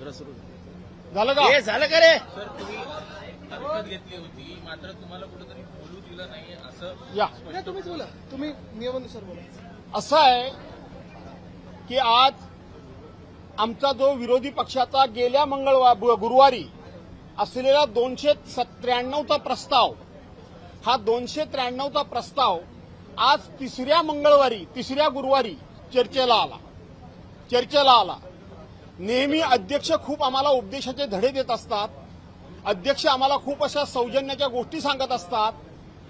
झालं. का? हे झालं का रे? सर तुम्ही हरकत घेतली होती. मात्र तुम्हाला कुठेतरी बोलू दिलं नाही असं या. नाही तुम्हीच बोला. तुम्ही नियमानुसार बोला. असं आहे की आज आमचा जो विरोधी पक्षाचा गेल्या मंगळवार गुरुवारी असलेला दोनशे त्र्याण्णवचा प्रस्ताव हा दोनशे त्र्याण्णवचा प्रस्ताव आज तिसऱ्या मंगळवारी तिसऱ्या गुरुवारी चर्चेला आला. चर्चेला आला. नेहमी अध्यक्ष खूप आम्हाला उपदेशाचे धडे देत असतात. अध्यक्ष आम्हाला खूप अशा सौजन्याच्या गोष्टी सांगत असतात.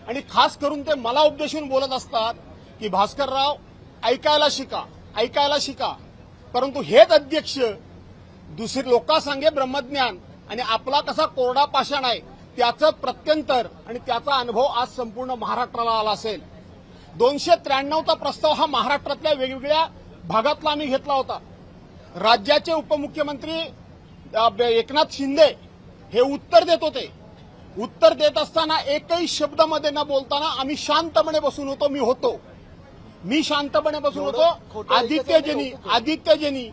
आणि खास करून ते मला उपदेशून बोलत असतात की भास्करराव ऐकायला शिका ऐकायला शिका. परंतु हेच अध्यक्ष दुसरे लोकांसांगे ब्रह्मज्ञान आणि आपला कसा कोरडा पाषाण आहे त्याचं प्रत्यंतर आणि त्याचा अनुभव आज संपूर्ण महाराष्ट्राला आला असेल. दोनशे त्र्याण्णवचा प्रस्ताव हा महाराष्ट्रातल्या वेगवेगळ्या भागातला आम्ही घेतला होता. राज्याचे उपमुख्यमंत्री एकनाथ शिंदे हे उत्तर देत होते. उत्तर देत असताना एकही शब्दामध्ये न बोलताना आम्ही शांतपणे बसून होतो मी होतो. मी शांतपणे बसून होतो. खोटं आदित्यजनी ऐकायचं नाही. आदित्यजनी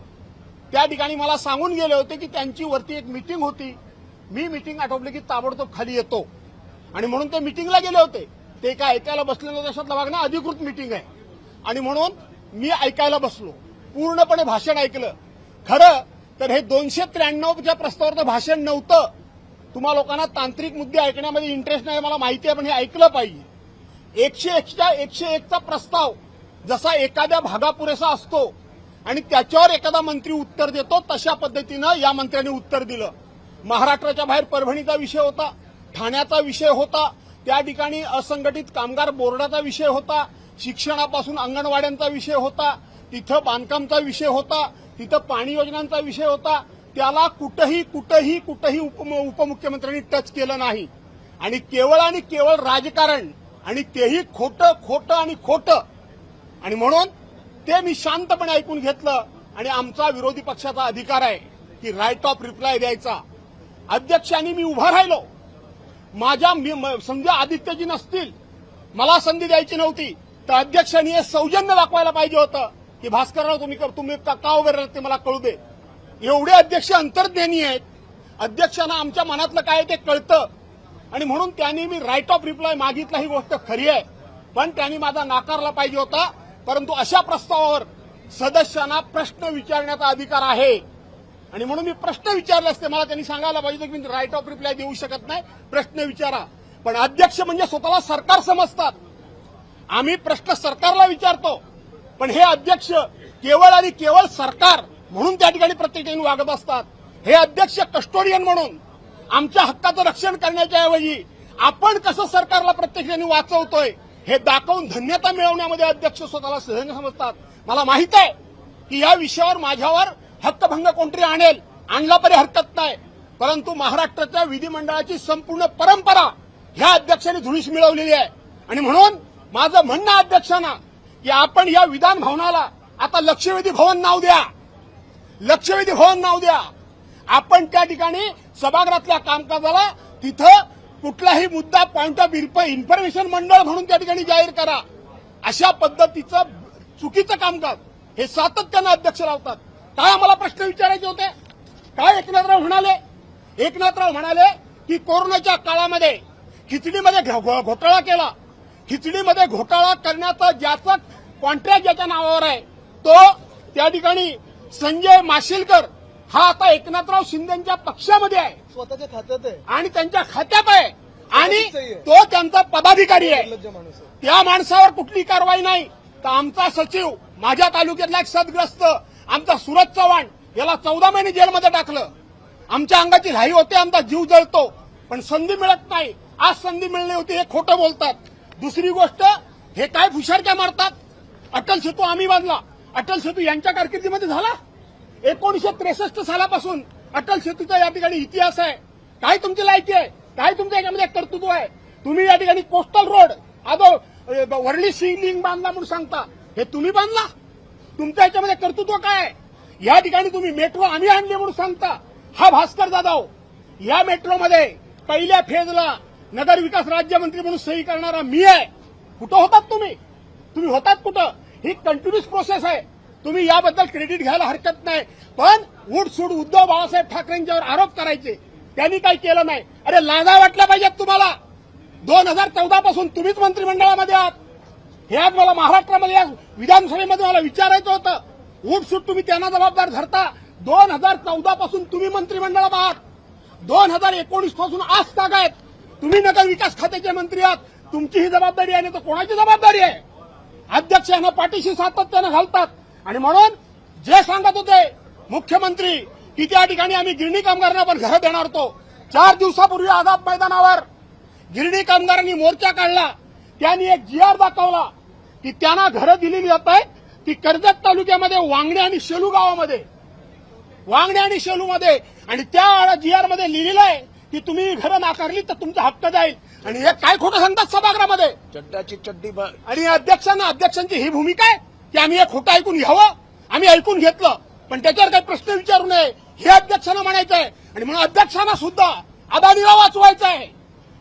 त्या ठिकाणी मला सांगून गेले होते की त्यांची वरती एक मिटिंग होती. मी मिटिंग आठवली की ताबडतोब खाली येतो. आणि म्हणून ते मिटिंगला गेले होते. ते काय ऐकायला बसलेलं त्याच्यातला भाग ना अधिकृत मिटिंग आहे. आणि म्हणून मी ऐकायला बसलो. पूर्णपणे भाषण ऐकलं. खरं? तर हे दोनशे त्र्याण्णवच्या प्रस्तावाचं भाषण नव्हतं. तुम्हा लोकांना तांत्रिक मुद्दे ऐकण्यामध्ये इंटरेस्ट नाही मला माहिती आहे पण हे ऐकलं पाहिजे. एकशे एकच्या एकशे एकचा प्रस्ताव जसा एखाद्या भागापुरेसा असतो आणि त्याच्यावर एखादा मंत्री उत्तर देतो तशा पद्धतीनं या मंत्र्यांनी उत्तर दिलं. महाराष्ट्राच्या बाहेर परभणीचा विषय होता ठाण्याचा विषय होता त्या ठिकाणी असंघटित कामगार बोर्डाचा विषय होता शिक्षणापासून अंगणवाड्यांचा विषय होता तिथं बांधकामचा विषय होता तिथं पाणी योजनांचा विषय होता. त्याला कुठंही कुठंही कुठंही उपम उपमुख्यमंत्र्यांनी टच केलं नाही. आणि केवळ आणि केवळ राजकारण आणि तेही खोटं खोटं आणि खोटं. आणि म्हणून ते मी शांतपणे ऐकून घेतलं. आणि आमचा विरोधी पक्षाचा अधिकार आहे की राईट ऑफ रिप्लाय द्यायचा. अध्यक्षांनी मी उभा राहिलो. माझ्या मी- म- समजा आदित्यजी नसतील मला संधी द्यायची नव्हती तर अध्यक्षांनी हे सौजन्य दाखवायला पाहिजे होतं. की भास्करराव तुम्ही तुम्ही का का उभे राहिलात ते मला कळू दे. एवढे अध्यक्ष अंतर्ज्ञानी आहेत. अध्यक्षांना आमच्या मनातलं काय ते कळतं. आणि म्हणून त्यांनी मी राईट ऑफ रिप्लाय मागितला ही गोष्ट खरी आहे. पण त्यांनी माझा नाकारला पाहिजे होता. परंतु अशा प्रस्तावावर सदस्यांना प्रश्न विचारण्याचा अधिकार आहे. आणि म्हणून मी प्रश्न विचारले असते. मला त्यांनी सांगायला पाहिजे की मी राईट ऑफ रिप्लाय देऊ शकत नाही. प्रश्न विचारा. पण अध्यक्ष म्हणजे स्वतःला सरकार समजतात. आम्ही प्रश्न सरकारला विचारतो. पण हे अध्यक्ष केवळ आणि केवळ सरकार म्हणून त्या ठिकाणी प्रत्येक वागत असतात. हे अध्यक्ष कस्टोडियन म्हणून आमच्या हक्काचं रक्षण करण्याच्या ऐवजी आपण कसं सरकारला प्रत्यक्षाने वाचवतोय हे दाखवून धन्यता मिळवण्यामध्ये अध्यक्ष स्वतःला सहज समजतात. मला माहीत आहे की या विषयावर माझ्यावर हक्कभंग कोणतरी आणेल आणला तरी हरकत नाही. परंतु महाराष्ट्राच्या विधिमंडळाची संपूर्ण परंपरा ह्या अध्यक्षांनी धुळीस मिळवलेली आहे. आणि म्हणून माझं म्हणणं अध्यक्षांना की आपण या विधान भवनाला आता लक्षवेधी भवन नाव द्या. लक्षवेधी भवन नाव द्या. आपण त्या ठिकाणी सभागृहातल्या कामकाजाला तिथं कुठलाही मुद्दा पॉइंट ऑफ इन्फॉर्मेशन मंडळ म्हणून त्या ठिकाणी जाहीर करा. अशा पद्धतीचं चुकीचं कामकाज हे सातत्यानं अध्यक्ष लावतात. काय आम्हाला प्रश्न विचारायचे होते? काय एकनाथराव म्हणाले? एकनाथराव म्हणाले की कोरोनाच्या काळामध्ये खिचडीमध्ये घ- घोटाळा केला. खिचडीमध्ये घोटाळा करण्याचा ज्याचा कॉन्ट्रॅक्ट ज्याच्या नावावर आहे तो त्या ठिकाणी संजय माशिलकर हा आता एकनाथराव शिंदेच्या पक्षामध्ये आहे. स्वतःच्या खात्यात आहे. आणि त्यांच्या खात्यात आहे. आणि. तो त्यांचा पदाधिकारी आहे. त्या माणसावर कुठली कारवाई नाही. तर आमचा सचिव माझ्या तालुक्यातला एक सदग्रस्त आमचा सुरज चव्हाण याला चौदा महिने जेलमध्ये टाकलं. आमच्या अंगाची लाही होते आमचा जीव जळतो. पण संधी मिळत नाही. आज संधी मिळली होती हे खोटं बोलतात. दुसरी गोष्ट हे काय फुशारक्या मारतात? अटल सेतू आम्ही बांधला. अटल सेतू यांच्या कारकिर्दीमध्ये झाला? एकोणीशे त्रेसष्ट सालापासून अटल सेतूचा या ठिकाणी इतिहास आहे. काय तुमची लायकी आहे? काय तुमच्या याच्यामध्ये कर्तृत्व आहे? तुम्ही या ठिकाणी कोस्टल रोड आदो अ, वरळी बांधला म्हणून सांगता. हे तुम्ही बांधला? तुमच्या याच्यामध्ये कर्तृत्व काय आहे? या ठिकाणी तुम्ही मेट्रो आम्ही आणली म्हणून सांगता. हा भास्कर जाधव या मेट्रोमध्ये पहिल्या फेजला नगर विकास राज्यमंत्री म्हणून सही करणारा मी आहे. कुठं होतात तुम्ही? तुम्ही होतात कुठं? ही कंटिन्युअस प्रोसेस आहे. तुम्ही याबद्दल क्रेडिट घ्यायला हरकत नाही. पण उठसूट उद्धव बाळासाहेब ठाकरेंच्यावर आरोप करायचे. त्यांनी काही केलं नाही. अरे लाजा वाटल्या पाहिजेत तुम्हाला. दोन हजार चौदा पासून तुम्हीच मंत्रिमंडळामध्ये आहात. हे आज मला महाराष्ट्रामध्ये या विधानसभेमध्ये मला विचारायचं होतं. उठसूट तुम्ही त्यांना जबाबदार धरता. दोन हजार चौदा पासून तुम्ही मंत्रिमंडळात आहात. दोन हजार एकोणीसपासून आज ताग आहेत तुम्ही नगर विकास खात्याचे मंत्री आहात. तुमची ही जबाबदारी आहे नाही तर कोणाची जबाबदारी आहे? अध्यक्ष यांना पाठीशी सातत्यानं घालतात. आणि म्हणून जे सांगत होते मुख्यमंत्री की त्या ठिकाणी आम्ही गिरणी कामगारांना पण घरं देणार होतो. चार दिवसापूर्वी आझाद मैदानावर गिरणी कामगारांनी मोर्चा काढला. त्यांनी एक जी आर दाखवला की त्यांना घरं दिलेली जात आहेत. ती कर्जत तालुक्यामध्ये वांगणे आणि शेलू गावामध्ये. वांगणे आणि शेलूमध्ये. आणि त्या जी आरमध्ये लिहिलेलं आहे की तुम्ही घरं नाकारली तर तुमचा हक्क जाईल. आणि हे काय खोटं सांगतात सभागृहामध्ये? चड्डाची चड्डी बा- आणि अध्यक्षांना अध्यक्षांची ही भूमिका आहे की आम्ही हे खोटं ऐकून घ्यावं आम्ही ऐकून घेतलं. पण त्याच्यावर काही प्रश्न विचारू नये. हे अध्यक्षांना म्हणायचं आहे आणि म्हणून अध्यक्षांना सुद्धा अदानीला वाचवायचं आहे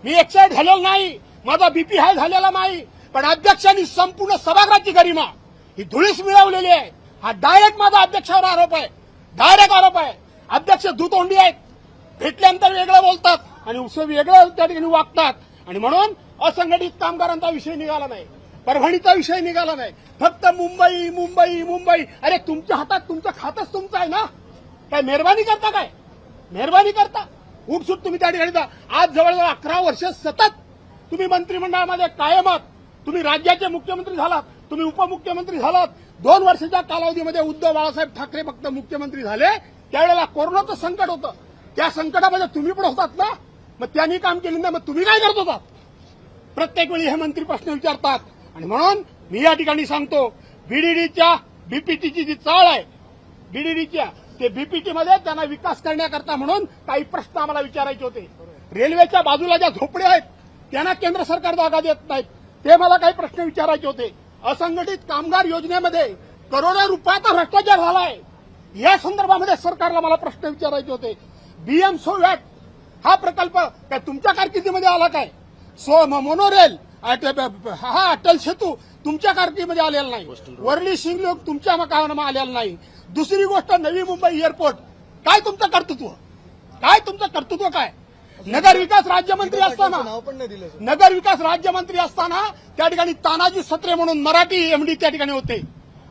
मी एक्साईट झालेलो नाही. माझा बीपी हाय झालेला नाही. पण अध्यक्षांनी संपूर्ण सभागृहाची गरिमा ही धुळीस मिळवलेली आहे. हा डायरेक्ट माझा अध्यक्षावर आरोप आहे. डायरेक्ट आरोप आहे. अध्यक्ष दुतोंडी आहेत. भेटल्यानंतर वेगळं बोलतात आणि उसं वेगळं त्या ठिकाणी वागतात. आणि म्हणून असंघटित कामगारांचा विषय निघाला नाही. परभणीचा विषय निघाला नाही. फक्त मुंबई मुंबई मुंबई. अरे तुमच्या हातात तुमचं खातच तुमचं आहे ना? काय मेहरबानी करता काय? मेहरबानी करता? उठसूट तुम्ही त्या ठिकाणी जा. आज जवळजवळ अकरा वर्ष सतत तुम्ही मंत्रिमंडळामध्ये कायम आहात. तुम्ही राज्याचे मुख्यमंत्री झालात. तुम्ही उपमुख्यमंत्री झालात. दोन वर्षाच्या कालावधीमध्ये उद्धव बाळासाहेब ठाकरे फक्त मुख्यमंत्री झाले. त्यावेळेला कोरोनाचं संकट होतं. त्या संकटामध्ये तुम्ही पण होतात ना? मग त्यांनी काम केलं नाही मग तुम्ही काय करत होतात प्रत्येक वेळी हे मंत्री प्रश्न विचारतात. आणि म्हणून मी या ठिकाणी सांगतो बीडीडीच्या बीपीटीची जी चाळ आहे बीडीडीच्या ते बीपीटी मध्ये त्यांना विकास करण्याकरता म्हणून काही प्रश्न आम्हाला विचारायचे होते. रेल्वेच्या बाजूला ज्या झोपड्या आहेत त्यांना केंद्र सरकार जागा देत नाहीत. ते मला काही प्रश्न विचारायचे होते. असंघटित कामगार योजनेमध्ये करोडो रुपयाचा भ्रष्टाचार झालाय. या संदर्भामध्ये सरकारला मला प्रश्न विचारायचे होते. बीएम सोवॅट हा प्रकल्प काय तुमच्या कारकिर्दीमध्ये आला काय? सो मोनोरेल हा अटल सेतू तुमच्या कारकिर्दीमध्ये आलेला नाही. वरली शिंगलोक तुमच्या कामामध्ये आलेला नाही. दुसरी गोष्ट नवी मुंबई एअरपोर्ट. काय तुमचं कर्तृत्व? काय तुमचं कर्तृत्व काय? नगर विकास राज्यमंत्री असताना नगर विकास राज्यमंत्री असताना त्या ठिकाणी तानाजी सत्रे म्हणून मराठी एमडी त्या ठिकाणी होते.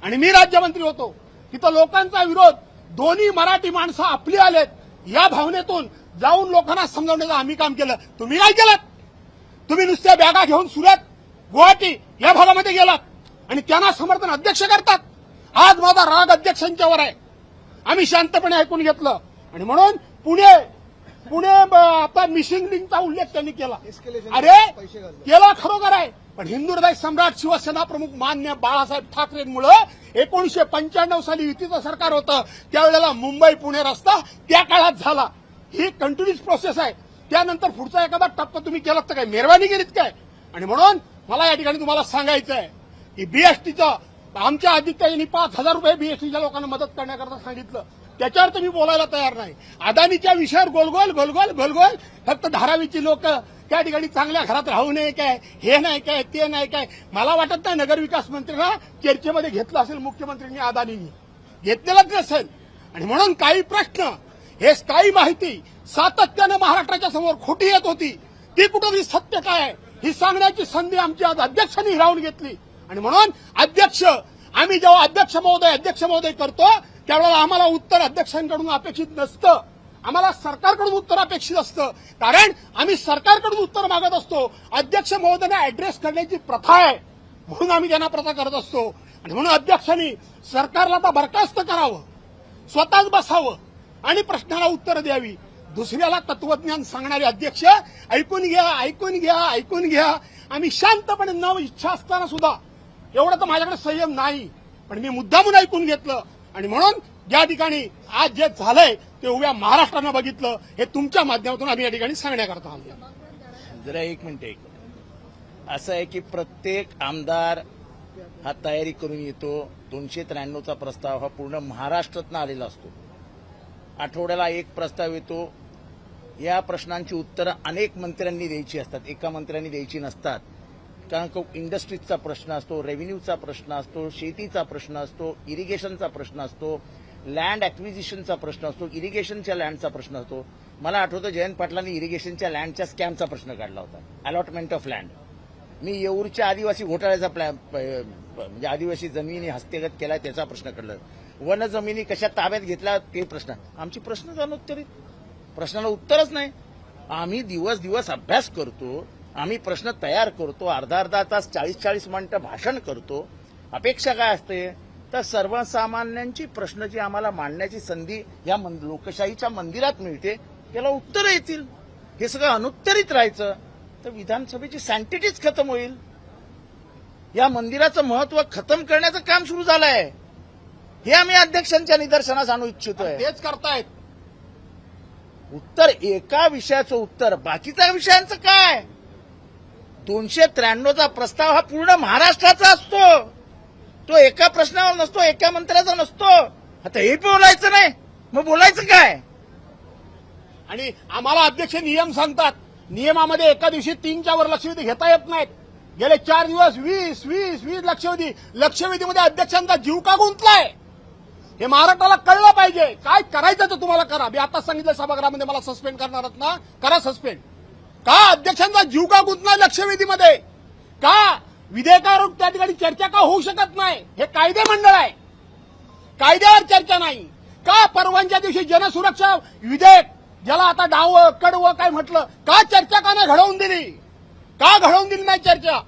आणि मी राज्यमंत्री होतो. तिथं लोकांचा विरोध. दोन्ही मराठी माणसं आपली आलेत. या भावनेतून जाऊन लोकांना समजवण्याचं आम्ही काम केलं. तुम्ही काय केलं. तुम्ही नुसत्या बॅगा घेऊन सुरत गुवाहाटी या भागामध्ये गेलात आणि त्यांना समर्थन अध्यक्ष करतात. आज माझा राग अध्यक्षांच्यावर आहे. आम्ही शांतपणे ऐकून घेतलं. आणि म्हणून पुणे पुणे आता मिसिंग लिंकचा उल्लेख त्यांनी केला. अरे. केला खरोखर आहे. पण हिंदू हृदय सम्राट शिवसेना प्रमुख मान्य बाळासाहेब ठाकरेंमुळे एकोणीशे पंच्याण्णव साली युतीचं सरकार होतं. त्यावेळेला मुंबई पुणे रस्ता त्या काळात झाला. ही कंटिन्युअस प्रोसेस आहे. त्यानंतर पुढचा एखादा टप्पा तुम्ही केलात तर काय? मेहरबानी केलीत काय? आणि म्हणून मला या ठिकाणी तुम्हाला सांगायचं आहे की बीएसटीचं आमच्या आदित्य यांनी पाच हजार रुपये बीएसटीच्या लोकांना मदत करण्याकरता सांगितलं. त्याच्यावर तुम्ही बोलायला तयार नाही. अदानीच्या विषयावर गोलगोल गोलगोल गोलगोल. फक्त धारावीची लोक त्या ठिकाणी चांगल्या घरात राहू नये काय हे नाही काय ते नाही काय. मला वाटत नाही नगर विकास मंत्र्यांना चर्चेमध्ये घेतलं असेल मुख्यमंत्र्यांनी अदानींनी. घेतलेलंच नसेल. आणि म्हणून काही प्रश्न हे काही माहिती सातत्यानं महाराष्ट्राच्या समोर खोटी येत होती. ती कुठं सत्य काय ही सांगण्याची संधी आमची आज अध्यक्षांनी हिरावून घेतली. आणि म्हणून अध्यक्ष आम्ही जेव्हा अध्यक्ष महोदय अध्यक्ष महोदय करतो त्यावेळेला आम्हाला उत्तर अध्यक्षांकडून अपेक्षित नसतं. आम्हाला सरकारकडून उत्तर अपेक्षित असतं. कारण आम्ही सरकारकडून उत्तर मागत असतो. अध्यक्ष महोदयांना ऍड्रेस करण्याची प्रथा आहे. म्हणून आम्ही त्यांना प्रथा करत असतो. आणि म्हणून अध्यक्षांनी सरकारला आता बरखास्त करावं. स्वतःच बसावं. आणि प्रश्नाला उत्तर द्यावी. दुसऱ्याला तत्वज्ञान सांगणारे अध्यक्ष ऐकून घ्या ऐकून घ्या ऐकून घ्या. आम्ही शांतपणे न इच्छा असताना सुद्धा एवढं तर माझ्याकडे संयम नाही. पण मी मुद्दामून ऐकून घेतलं. आणि म्हणून ज्या ठिकाणी आज जे झालंय ते उभ्या महाराष्ट्रानं बघितलं हे तुमच्या माध्यमातून आम्ही या ठिकाणी सांगण्याकरता आलो. जरा एक मिनिट एक असं आहे की प्रत्येक आमदार हा तयारी करून येतो. दोनशे त्र्याण्णवचा प्रस्ताव हा पूर्ण महाराष्ट्रातनं आलेला असतो. आठवड्याला एक प्रस्ताव येतो. या प्रश्नांची उत्तरं अनेक मंत्र्यांनी द्यायची असतात. एका मंत्र्यांनी द्यायची नसतात. कारण तो इंडस्ट्रीजचा प्रश्न असतो रेव्हेन्यूचा प्रश्न असतो शेतीचा प्रश्न असतो इरिगेशनचा प्रश्न असतो लँड ॲक्विजिशनचा प्रश्न असतो इरिगेशनच्या लँडचा प्रश्न असतो. मला आठवतं जयंत पाटलांनी इरिगेशनच्या लँडच्या स्कॅमचा प्रश्न काढला होता. अलॉटमेंट ऑफ लँड मी येऊरच्या आदिवासी घोटाळ्याचा प्लॅन म्हणजे आदिवासी जमिनी हस्तगत केला त्याचा प्रश्न काढला. वन जमिनी कशा ताब्यात घेतल्या ते प्रश्न. आमची प्रश्नच अनुत्तरित प्रश्नाला उत्तरच नाही. आम्ही दिवस दिवस अभ्यास करतो. आम्ही प्रश्न तयार करतो अर्धा अर्धा तास चाळीस चाळीस मिनिटं भाषण करतो. अपेक्षा काय असते? तर सर्वसामान्यांची प्रश्न जी आम्हाला मांडण्याची संधी या लोकशाहीच्या मंदिरात मिळते त्याला उत्तरं येतील. हे सगळं अनुत्तरित राहायचं. तर विधानसभेची सँटिटीच खतम होईल. या मंदिराचं महत्त्व खतम करण्याचं काम सुरू झालंय. हे आम्ही अध्यक्षांच्या निदर्शनास आणू इच्छितोय. तेच करतायत. उत्तर एका विषयाचं उत्तर बाकीच्या विषयांचं काय? दोनशे त्र्याण्णवचा प्रस्ताव हा पूर्ण महाराष्ट्राचा असतो. तो एका प्रश्नावर नसतो एका मंत्र्याचा नसतो. आता हे बोलायचं नाही. मग बोलायचं काय? आणि आम्हाला अध्यक्ष नियम सांगतात. नियमामध्ये एका दिवशी तीनच्या वर लक्षवेधी घेता येत नाहीत. गेले चार दिवस वीस वीस वीस लक्षवेधी. लक्षवेधीमध्ये अध्यक्षांचा जीव का गुंतलाय? हे महाराष्ट्राला कळलं पाहिजे. काय करायचं तर तुम्हाला करा. मी आता सांगितलं सभागृहामध्ये मला सस्पेंड करणार ना? करा सस्पेंड. का अध्यक्षांचा जीव का गुंतला लक्षवेधीमध्ये? का विधेयकावर त्या ठिकाणी चर्चा का होऊ शकत नाही? हे कायदे मंडळ आहे. कायद्यावर चर्चा नाही. का परवानच्या दिवशी जनसुरक्षा विधेयक ज्याला आता डावं कडवं काय म्हटलं का चर्चा का नाही घडवून दिली? का घडवून दिली नाही चर्चा?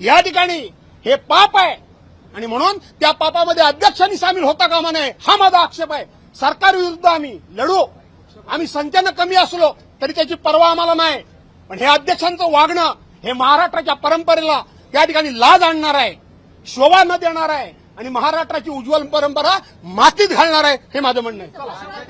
या ठिकाणी हे पाप आहे. आणि म्हणून त्या पापामध्ये अध्यक्षांनी सामील होता कामा नये. हा माझा आक्षेप आहे. सरकार विरुद्ध आम्ही लढू. आम्ही संख्येनं कमी असलो तरी त्याची पर्वा आम्हाला नाही. पण हे अध्यक्षांचं वागणं हे महाराष्ट्राच्या परंपरेला त्या ठिकाणी लाज आणणार आहे शोभा न देणार आहे आणि महाराष्ट्राची उज्ज्वल परंपरा मातीत घालणार आहे हे माझं म्हणणं आहे.